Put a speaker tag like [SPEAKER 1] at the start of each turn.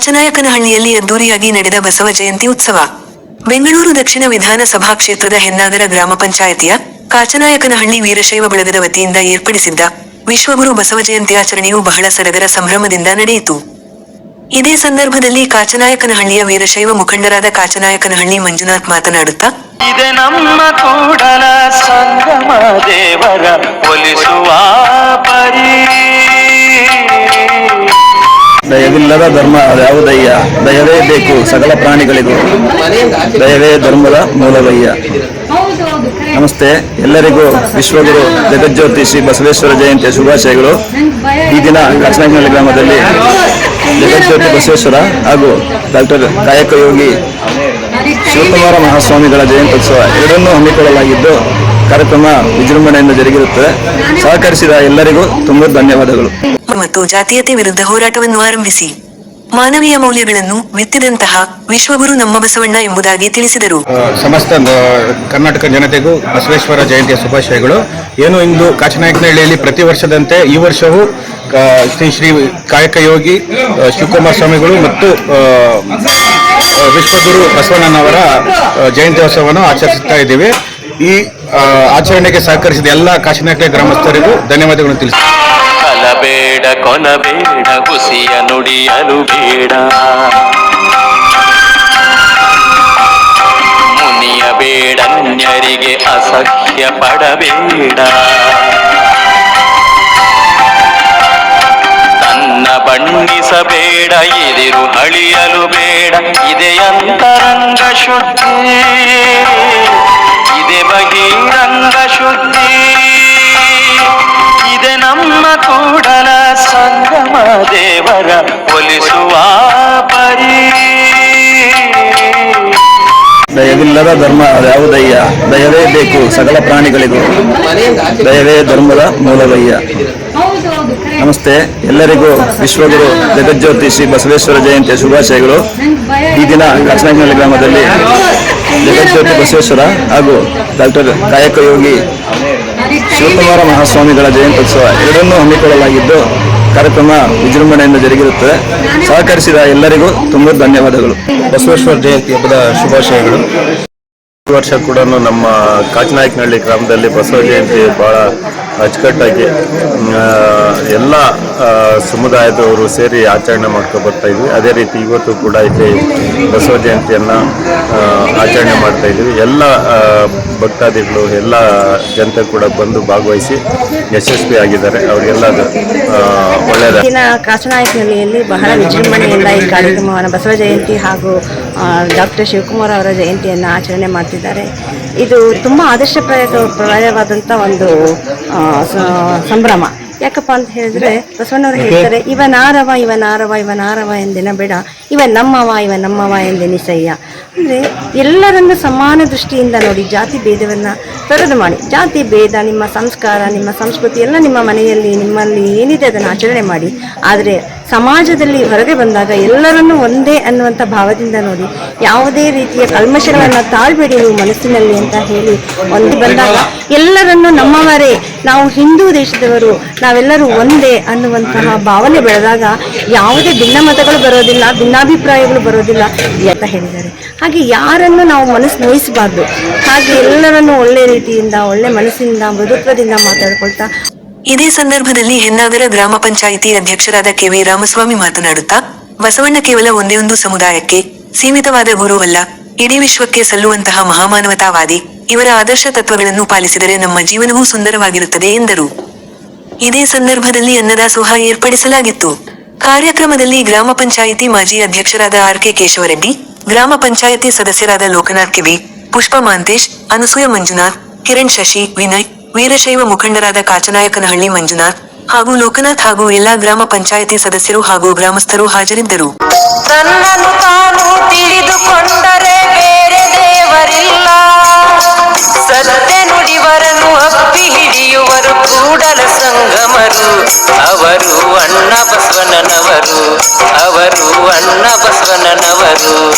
[SPEAKER 1] ಚನಾಯಕನಹಳ್ಳಿಯಲ್ಲಿ ಅದ್ದೂರಿಯಾಗಿ ನಡೆದ ಬಸವ ಜಯಂತಿ ಉತ್ಸವ. ಬೆಂಗಳೂರು ದಕ್ಷಿಣ ವಿಧಾನಸಭಾ ಕ್ಷೇತ್ರದ ಹೆನ್ನಾಗರ ಗ್ರಾಮ ಪಂಚಾಯತಿಯ ಕಾಚನಾಯಕನಹಳ್ಳಿ ವೀರಶೈವ ಬಳಗದ ವತಿಯಿಂದ ಏರ್ಪಡಿಸಿದ್ದ ವಿಶ್ವಗುರು ಬಸವ ಜಯಂತಿ ಆಚರಣೆಯು ಬಹಳ ಸಡಗರ ಸಂಭ್ರಮದಿಂದ ನಡೆಯಿತು. ಇದೇ ಸಂದರ್ಭದಲ್ಲಿ ಕಾಚನಾಯಕನಹಳ್ಳಿಯ ವೀರಶೈವ ಮುಖಂಡರಾದ ಕಾಚನಾಯಕನಹಳ್ಳಿ ಮಂಜುನಾಥ್ ಮಾತನಾಡುತ್ತಾ
[SPEAKER 2] ಇದೆ ನಮ್ಮ ಕೂಡಲ ಸಂಗಮ ದೇವರ ಒಲಿಸುವ ಪರಿ.
[SPEAKER 3] ದಯವಿಲ್ಲದ ಧರ್ಮ ಅದ್ಯಾವುದಯ್ಯ ದಯವೇ ಬೇಕು ಸಕಲ ಪ್ರಾಣಿಗಳಿಗೂ. ದಯವೇ ಧರ್ಮದ ಮೂಲವಯ್ಯ. ನಮಸ್ತೆ ಎಲ್ಲರಿಗೂ ವಿಶ್ವಗುರು ಜಗಜ್ಯೋತಿ ಶ್ರೀ ಬಸವೇಶ್ವರ ಜಯಂತಿಯ ಶುಭಾಶಯಗಳು. ಈ ದಿನ ಕಾಚನಾಯಕನಹಳ್ಳಿ ಗ್ರಾಮದಲ್ಲಿ ಜಗಜ್ಯೋತಿ ಬಸವೇಶ್ವರ ಹಾಗೂ ಡಾಕ್ಟರ್ ಕಾಯಕ ಯೋಗಿ ಶಿವಕುಮಾರ ಮಹಾಸ್ವಾಮಿಗಳ ಜಯಂತ್ಯುತ್ಸವ ಎರಡನ್ನೂ ಹಮ್ಮಿಕೊಳ್ಳಲಾಗಿದ್ದು ಕಾರ್ಯಕ್ರಮ ವಿಜೃಂಭಣೆಯಿಂದ ಜರುಗಿರುತ್ತದೆ. ಸಹಕರಿಸಿದ ಎಲ್ಲರಿಗೂ ತುಂಬಾ ಧನ್ಯವಾದಗಳು.
[SPEAKER 1] ಮತ್ತು ಜಾತೀಯತೆ ವಿರುದ್ಧ ಹೋರಾಟವನ್ನು ಆರಂಭಿಸಿ. ಮಾನವೀಯ ಮೌಲ್ಯಗಳನ್ನು ಮೆತ್ತಿದಂತಹ ವಿಶ್ವಗುರು ನಮ್ಮ ಬಸವಣ್ಣ ಎಂಬುದಾಗಿ ತಿಳಿಸಿದರು.
[SPEAKER 4] ಸಮಸ್ತ ಕರ್ನಾಟಕ ಜನತೆಗೂ ಬಸವೇಶ್ವರ ಜಯಂತಿಯ ಶುಭಾಶಯಗಳು. ಏನು ಇಂದು ಕಾಚನಾಯಕನಹಳ್ಳಿಯಲ್ಲಿ ಪ್ರತಿ ವರ್ಷದಂತೆ ಈ ವರ್ಷವೂ ಶ್ರೀ ಶ್ರೀ ಕಾಯಕ ಯೋಗಿ ಶಿವಕುಮಾರ ಸ್ವಾಮಿಗಳು ಮತ್ತು ವಿಶ್ವಗುರು ಬಸವಣ್ಣನವರ ಜಯಂತಿ ಜಯಂತ್ಯೋತ್ಸವವನ್ನು ಆಚರಿಸುತ್ತಾ ಇದ್ದೀವಿ. ಈ ಆಚರಣೆಗೆ ಸಹಕರಿಸಿದ ಎಲ್ಲ ಕಾಶಿನಾಯಕ ಗ್ರಾಮಸ್ಥರಿಗೂ ಧನ್ಯವಾದಗಳನ್ನು ತಿಳಿಸಿ
[SPEAKER 2] ಕಲಬೇಡ ಕೊನಬೇಡ ಹುಸಿಯ ನುಡಿಯಲು ಬೇಡ. ಮುನಿಯ ಬೇಡನ್ಯರಿಗೆ ಅಸಹ್ಯ ಪಡಬೇಡ. ತನ್ನ ಬಣ್ಣಿಸಬೇಡ, ಎದಿರು ಅಳಿಯಲು ಬೇಡ. ಇದೆ ಅಂತರಂಗ ಶುದ್ಧಿ. ಇದೆ ಬಹಿರಂಗ ಶುದ್ಧಿ. ಇದೆ ನಮ್ಮ ಕೂಡಲ ಸಂಗಮ ದೇವರ ಒಲಿಸುವ ಪರಿ.
[SPEAKER 3] ದಯವಿಲ್ಲದ ಧರ್ಮ ಯಾವುದಯ್ಯ? ದಯವೇ ಬೇಕು ಸಕಲ ಪ್ರಾಣಿಗಳಿಗೂ. ದಯವೇ ಧರ್ಮದ ಮೂಲವಯ್ಯ. ನಮಸ್ತೆ. ಎಲ್ಲರಿಗೂ ವಿಶ್ವಗುರು ಜಗಜ್ಯೋತಿ ಶ್ರೀ ಬಸವೇಶ್ವರ ಜಯಂತಿಯ ಶುಭಾಶಯಗಳು. ಈ ದಿನ ಕಾಚನಾಯಕನಹಳ್ಳಿ ಗ್ರಾಮದಲ್ಲಿ ಜಗಜ್ಯೋತಿ ಬಸವೇಶ್ವರ ಹಾಗೂ ಡಾಕ್ಟರ್ ಕಾಯಕ ಯೋಗಿ ಶಿವಕುಮಾರ ಮಹಾಸ್ವಾಮಿಗಳ ಜಯಂತ್ಯುತ್ಸವ ಎರಡನ್ನೂ ಹಮ್ಮಿಕೊಳ್ಳಲಾಗಿದ್ದು, ಕಾರ್ಯಕ್ರಮ ವಿಜೃಂಭಣೆಯಿಂದ ಜರುಗಿರುತ್ತದೆ. ಸಹಕರಿಸಿದ ಎಲ್ಲರಿಗೂ ತುಂಬ ಧನ್ಯವಾದಗಳು.
[SPEAKER 4] ಬಸವೇಶ್ವರ ಜಯಂತಿ ಹಬ್ಬದ ಶುಭಾಶಯಗಳು. ಈ ವರ್ಷ ಕೂಡ ನಮ್ಮ ಕಾಚನಾಯಕನಹಳ್ಳಿ ಗ್ರಾಮದಲ್ಲಿ ಬಸವ ಜಯಂತಿ ಬಹಳ ಅಚ್ಚುಕಟ್ಟಾಗಿ ಎಲ್ಲ ಸಮುದಾಯದವರು ಸೇರಿ ಆಚರಣೆ ಮಾಡ್ಕೊ ಬರ್ತಾ ಇದ್ವಿ. ಅದೇ ರೀತಿ ಇವತ್ತು ಕೂಡ ಇಲ್ಲಿ ಬಸವ ಜಯಂತಿಯನ್ನು ಆಚರಣೆ ಮಾಡ್ತಾ ಇದ್ದೀವಿ. ಎಲ್ಲ ಭಕ್ತಾದಿಗಳು, ಎಲ್ಲ ಜನತೆ ಕೂಡ ಬಂದು ಭಾಗವಹಿಸಿ ಯಶಸ್ವಿ ಆಗಿದ್ದಾರೆ. ಅವರಿಗೆಲ್ಲ ಒಳ್ಳೆಯದ
[SPEAKER 5] ದಿನ ಕಾಸನಾಯಕನಹಳ್ಳಿಯಲ್ಲಿ ಬಹಳ ವಿಜೃಂಭಣೆಯಿಂದ ಈ ಕಾರ್ಯಕ್ರಮವನ್ನು ಬಸವ ಜಯಂತಿ ಹಾಗೂ ಡಾಕ್ಟರ್ ಶಿವಕುಮಾರ್ ಅವರ ಜಯಂತಿಯನ್ನು ಆಚರಣೆ ಮಾಡ್ತಿದ್ದಾರೆ. ಇದು ತುಂಬ ಆದರ್ಶಪ್ರಾಯ ಪ್ರಾಯವಾದಂಥ ಒಂದು ಸಂಭ್ರಮ. ಯಾಕಪ್ಪ ಅಂತ ಹೇಳಿದ್ರೆ ಬಸವಣ್ಣವ್ರು ಹೇಳ್ತಾರೆ ಇವನಾರವ ಇವ ನಾರವ ಎಂದಿನ ಬೇಡ ಇವ ನಮ್ಮವ ಇವ ನಮ್ಮವ ಎಂದೆನಿಸಯ್ಯ ಅಂದ್ರೆ ಎಲ್ಲರನ್ನು ಸಮಾನ ದೃಷ್ಟಿಯಿಂದ ನೋಡಿ ಜಾತಿ ಭೇದವನ್ನ ತೊರೆದು ಮಾಡಿ. ಜಾತಿ ಭೇದ ನಿಮ್ಮ ಸಂಸ್ಕಾರ ನಿಮ್ಮ ಸಂಸ್ಕೃತಿ ಎಲ್ಲ ನಿಮ್ಮ ಮನೆಯಲ್ಲಿ ನಿಮ್ಮಲ್ಲಿ ಏನಿದೆ ಅದನ್ನು ಆಚರಣೆ ಮಾಡಿ. ಆದರೆ ಸಮಾಜದಲ್ಲಿ ಹೊರಗೆ ಬಂದಾಗ ಎಲ್ಲರನ್ನೂ ಒಂದೇ ಅನ್ನುವಂಥ ಭಾವದಿಂದ ನೋಡಿ, ಯಾವುದೇ ರೀತಿಯ ಕಲ್ಮಶಗಳನ್ನು ತಾಳ್ಬೇಡಿ ನೀವು ಮನಸ್ಸಿನಲ್ಲಿ ಅಂತ ಹೇಳಿ ಒಂದು ಬಂದಾಗ ಎಲ್ಲರನ್ನೂ ನಮ್ಮವರೇ, ನಾವು ಹಿಂದೂ ದೇಶದವರು, ನಾವೆಲ್ಲರೂ ಒಂದೇ ಅನ್ನುವಂತಹ ಭಾವನೆ ಬೆಳೆದಾಗ ಯಾವುದೇ ಭಿನ್ನಮತಗಳು ಬರೋದಿಲ್ಲ, ಭಿನ್ನಾಭಿಪ್ರಾಯಗಳು ಬರೋದಿಲ್ಲ ಅಂತ ಹೇಳಿದ್ದಾರೆ. ಹಾಗೆ ಯಾರನ್ನು ನಾವು ಮನಸ್ಸು ನೋಯಿಸಬಾರ್ದು. ಹಾಗೆ ಎಲ್ಲರನ್ನು ಒಳ್ಳೆ ರೀತಿಯಿಂದ, ಒಳ್ಳೆ ಮನಸ್ಸಿನಿಂದ, ಮೃದುತ್ವದಿಂದ ಮಾತಾಡ್ಕೊಳ್ತಾ
[SPEAKER 1] ಇದೇ ಸಂದರ್ಭದಲ್ಲಿ ಹೆನ್ನಾಗರ ಗ್ರಾಮ ಪಂಚಾಯಿತಿ ಅಧ್ಯಕ್ಷರಾದ ಕೆವಿ ರಾಮಸ್ವಾಮಿ ಮಾತನಾಡುತ್ತಾ, ಬಸವಣ್ಣ ಕೇವಲ ಒಂದೇ ಒಂದು ಸಮುದಾಯಕ್ಕೆ ಸೀಮಿತವಾದ ಗುರುವಲ್ಲ ಇಡೀ ವಿಶ್ವಕ್ಕೆ ಸಲ್ಲುವಂತಹ ಮಹಾಮಾನವತಾವಾದಿ, ಇವರ ಆದರ್ಶ ತತ್ವಗಳನ್ನು ಪಾಲಿಸಿದರೆ ನಮ್ಮ ಜೀವನವೂ ಸುಂದರವಾಗಿರುತ್ತದೆ ಎಂದರು. ಇದೇ ಸಂದರ್ಭದಲ್ಲಿ ಅನ್ನದಾಸೋಹ ಏರ್ಪಡಿಸಲಾಗಿತ್ತು. ಕಾರ್ಯಕ್ರಮದಲ್ಲಿ ಗ್ರಾಮ ಪಂಚಾಯಿತಿ ಮಾಜಿ ಅಧ್ಯಕ್ಷರಾದ ಆರ್ ಕೆ ಕೇಶವರೆಡ್ಡಿ, ಗ್ರಾಮ ಪಂಚಾಯಿತಿ ಸದಸ್ಯರಾದ ಲೋಕನಾಥ್ ಕಿವಿ ಪುಷ್ಪ ಮಾಂತೇಶ್, ಅನಸೂಯ ಮಂಜುನಾಥ್, ಕಿರಣ್ ಶಶಿ, ವಿನಯ್ ವೀರಶೈವ ಮುಖಂಡರಾದ ಕಾಚನಾಯಕನ ಹಳ್ಳಿ ಮಂಜುನಾಥ್ ಹಾಗೂ ಲೋಕನಾಥ್ ಹಾಗೂ ಎಲ್ಲಾ ಗ್ರಾಮ ಪಂಚಾಯಿತಿ ಸದಸ್ಯರು ಹಾಗೂ ಗ್ರಾಮಸ್ಥರು ಹಾಜರಿದ್ದರು.
[SPEAKER 6] ತನ್ನನ್ನು ತಾನು ತಿಳಿದುಕೊಂಡರೆ ಬೇರೆ ದೇವರಿಲ್ಲ. ಸತ್ಯ ನುಡಿವರನ್ನು ಅಪ್ಪಿ ಹಿಡಿಯುವರು ಕೂಡಲ ಸಂಗಮರು. ಅವರು ಅಣ್ಣ ಬಸವನನವರು ಅವರು ಅಣ್ಣ ಬಸವನನವರು